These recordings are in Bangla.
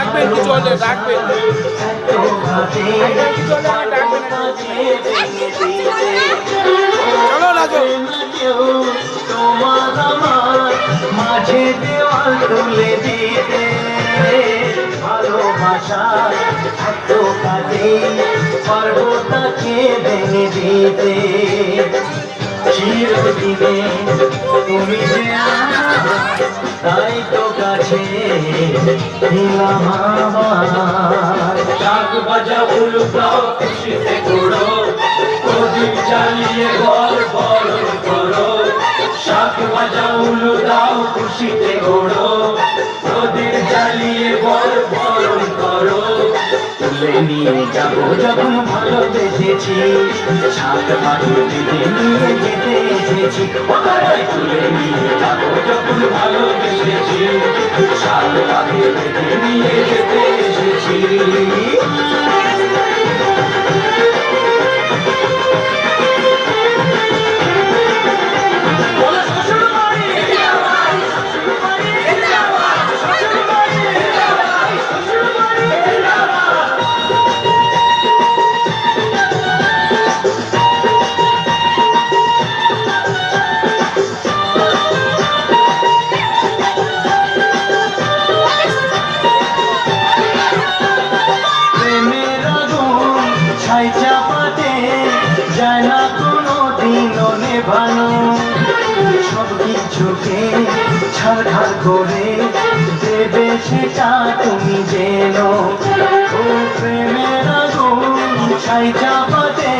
ডাকবেন কিছু হলে ডাকবেন চলো রাজু। ভালোবাসা এত কাজে পারব তাকে দিতে। তাই তো কাছে দিলাম আমার। ডাক বাজা উলুকাও খুশিতে ঘোড়ো প্রদীপ জ্বালিয়ে বল বল করো। শাক বাজা উলু দাও খুশিতে ঘোড়ো প্রদীপ জ্বালিয়ে বল বল করো। তুলে নিয়ে যাব যখন ভালোবেসেছি সাত মাটি দিতে নিয়ে যেতে এসেছি ওখানে তুলে নিয়ে যাব যখন ভালোবেসেছি। সাত মাটি নিয়ে যেতে এসেছি। যায় না কোনো দিনও নেভানো। সব কিছুকে ছাড়খাড় করে দেবে সেটা তুমি যেন ও প্রেমের আগুন ছাই চাপাতে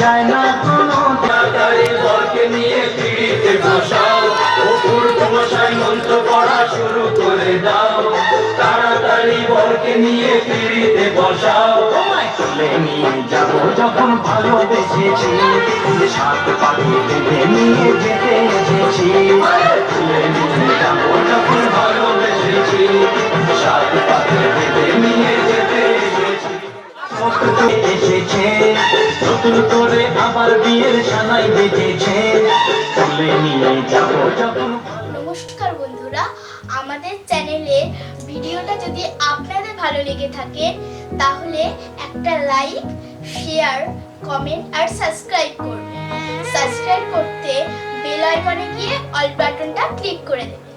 যায় না কোনো তাড়াতাড়ি বরকে নিয়ে পিড়িতে বসাও। অপুর মশাই মন্ত্র পড়া শুরু করে দাও। তাড়াতাড়ি বরকে নিয়ে পিড়িতে বসাও। তুলে নিয়ে যাব যখন সাত পাখি নিয়ে যেতে এসেছি ভালোবেসেছি সাত পাখি নিয়ে যেতে এসেছে। নতুন করে আবার বিয়ের সানাই তুলে নিয়ে নমস্কার বন্ধুরা, আমাদের চ্যানেলে ভিডিওটা যদি আপনাদের ভালো লেগে থাকে, তাহলে একটা লাইক শেয়ার কমেন্ট আর সাবস্ক্রাইব করবে। সাবস্ক্রাইব করতে বেল আইকনে গিয়ে অল বাটনটা ক্লিক করে দেবেন